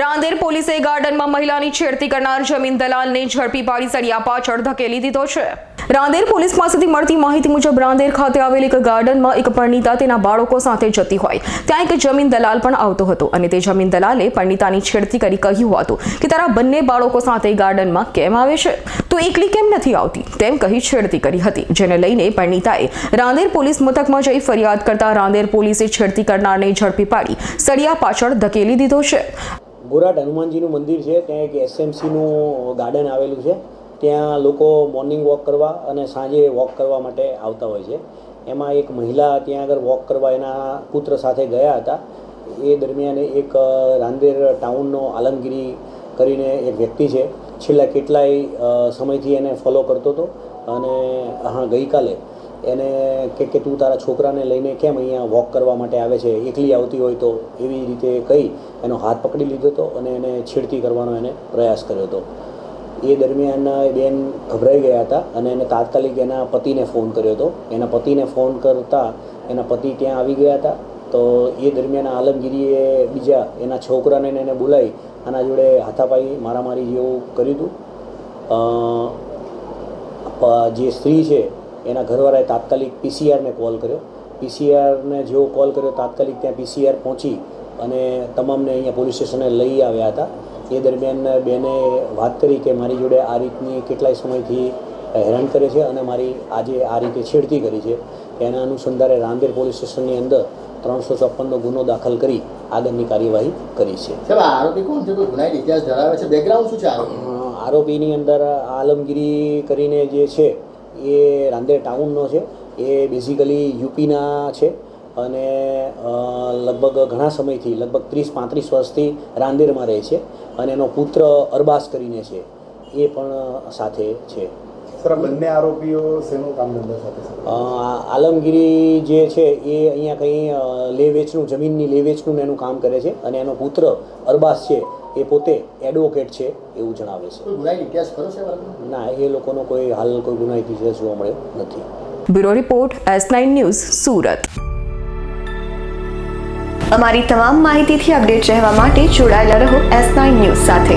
રાંદેર પોલીસે ગાર્ડનમાં મહિલાની છેડતી કરનાર જમીન દલાલને ઝડપી પાડી સળિયા પાછળ ધકેલી દીધો છે. રાંદેર પોલીસ પાસેથી મળતી માહિતી મુજબ રાંદેર ખાતે આવેલ એક ગાર્ડનમાં એક પરણિતા તેના બાળકો સાથે જતી હોય. ત્યાં એક જમીન દલાલ પણ આવતો હતો અને તે જમીન દલાલે પરણિતાની છેડતી કરી કહ્યું હતું કે તારા બંને બાળકો સાથે ગાર્ડનમાં કેમ આવે છે? તો એકલી કેમ નથી આવતી? તેમ કહી છેડતી કરી હતી, જેને લઈને પરણિતાએ રાંદેર પોલીસ મથકમાં જઈ ફરિયાદ કરતા રાંદેર પોલીસે છેડતી કરનારને ઝડપી પાડી સળિયા પાછળ ધકેલી દીધો છે. ગોરાટ હનુમાનજીનું મંદિર છે, ત્યાં એક એસએમસીનું ગાર્ડન આવેલું છે. ત્યાં લોકો મોર્નિંગ વોક કરવા અને સાંજે વોક કરવા માટે આવતા હોય છે. એમાં એક મહિલા ત્યાં આગળ વોક કરવા એના પુત્ર સાથે ગયા હતા. એ દરમિયાન એક રાંદેર ટાઉનનો આલમગીરી કરીને એક વ્યક્તિ છે. છેલ્લા કેટલાય સમયથી એને ફોલો કરતો હતો અને, હા, ગઈકાલે એને કે કે તું તારા છોકરાને લઈને કેમ અહીંયા વોક કરવા માટે આવે છે? એકલી આવતી હોય તો એવી રીતે કહી એનો હાથ પકડી લીધો હતો અને એને છેડતી કરવાનો એને પ્રયાસ કર્યો હતો. એ દરમિયાન એ બેન ગભરાઈ ગયા હતા અને એને તાત્કાલિક એના પતિને ફોન કર્યો હતો. એના પતિને ફોન કરતાં એના પતિ ત્યાં આવી ગયા હતા. તો એ દરમિયાન આલમગીરીએ બીજા એના છોકરાને એને બોલાવી આના જોડે હાથાપાઈ મારામારી જેવું કર્યું હતું. જે સ્ત્રી છે એના ઘરવાળાએ તાત્કાલિક પીસીઆરને કોલ કર્યો. પીસીઆરને જેવો કોલ કર્યો તાત્કાલિક ત્યાં પીસીઆર પહોંચી અને તમામને અહીંયા પોલીસ સ્ટેશને લઈ આવ્યા હતા. એ દરમિયાન બેને વાત કરી કે મારી જોડે આ રીતની કેટલાય સમયથી હેરાન કરે છે અને મારી આજે આ રીતે છેડતી કરી છે. એના અનુસંધાને રાંદેર પોલીસ સ્ટેશનની અંદર ત્રણસો છપ્પનનો ગુનો દાખલ કરી આગળની કાર્યવાહી કરી છે. સાહેબ આરોપી કોણ છે? કોઈ ગુનાહિત ઇતિહાસ ધરાવે છે. બેકગ્રાઉન્ડ શું છે આરોપીની અંદર આલમગીરી કરીને જે છે એ રાંદેર ટાઉનનો છે. એ બેઝિકલી યુપીના છે અને લગભગ ઘણા સમયથી લગભગ ત્રીસ પાંત્રીસ વર્ષથી રાંદેરમાં રહે છે અને એનો પુત્ર અરબાસ કરીને છે. એ પણ સાથે છે. સર બંને આરોપીઓ શેનું કામ ધંધા સાથે આલમગીરી જે છે એ અહીંયા કંઈ લે વેચનું જમીનની લે વેચનું એનું કામ કરે છે અને એનો પુત્ર અરબાસ છે. એ પોતે એડવોકેટ છે એવું જણાવે છે. ના એ લોકોનો કોઈ હાલ કોઈ ગુનાહિત ઇતિહાસ જોવા મળ્યો નથી. Bureau report S nine news Surat. અમારી તમામ માહિતીથી અપડેટ રહેવા માટે જોડાયેલા રહો એસ નાઇન ન્યૂઝ સાથે.